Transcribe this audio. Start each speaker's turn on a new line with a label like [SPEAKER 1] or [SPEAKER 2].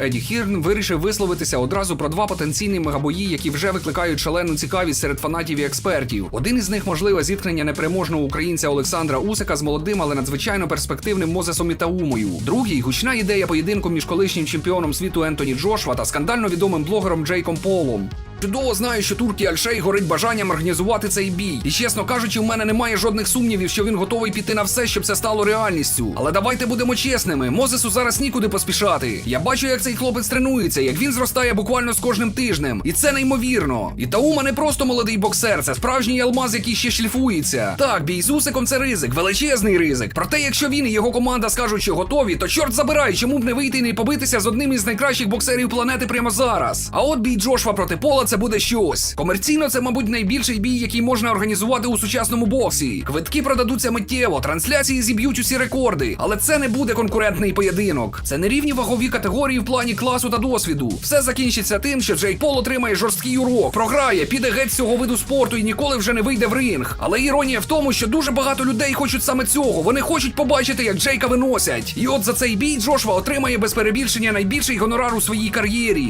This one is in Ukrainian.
[SPEAKER 1] Еді Хірн вирішив висловитися одразу про два потенційні мегабої, які вже викликають шалену цікавість серед фанатів і експертів. Один із них можливе зіткнення непереможного українця Олександра Усика з молодим, але надзвичайно перспективним Мозесом Ітаумою. Другий гучна ідея поєдинку між колишнім чемпіоном світу Ентоні Джошва та скандально відомим блогером Джейком Полом. Чудово знаю, що Туркі Альшей горить бажанням організувати цей бій. І чесно кажучи, у мене немає жодних сумнівів, що він готовий піти на все, щоб це стало реальністю. Але давайте будемо чесними. Мозесу зараз нікуди поспішати. Я бачу, як цей хлопець тренується, як він зростає буквально з кожним тижнем. І це неймовірно. І Таума не просто молодий боксер, це справжній алмаз, який ще шліфується. Так, бій з Усиком це ризик, величезний ризик. Проте, якщо він і його команда скажуть, що готові, то чорт забирай, чому б не вийти і не побитися з одним із найкращих боксерів планети прямо зараз. А от бій Джошва проти Пола це буде щось. Комерційно це, мабуть, найбільший бій, який можна організувати у сучасному боксі. Квитки продадуться миттєво, трансляції зіб'ють усі рекорди. Але це не буде конкурентний поєдинок. Це не рівні вагові категорії в плані класу та досвіду. Все закінчиться тим, що Джейк Пол отримає жорсткий урок, програє, піде геть з цього виду спорту і ніколи вже не вийде в ринг. Але іронія в тому, що дуже багато людей хочуть саме цього. Вони хочуть побачити, як Джейка виносять. І от за цей бій Джошва отримає без перебільшення найбільший гонорар у своїй кар'єрі.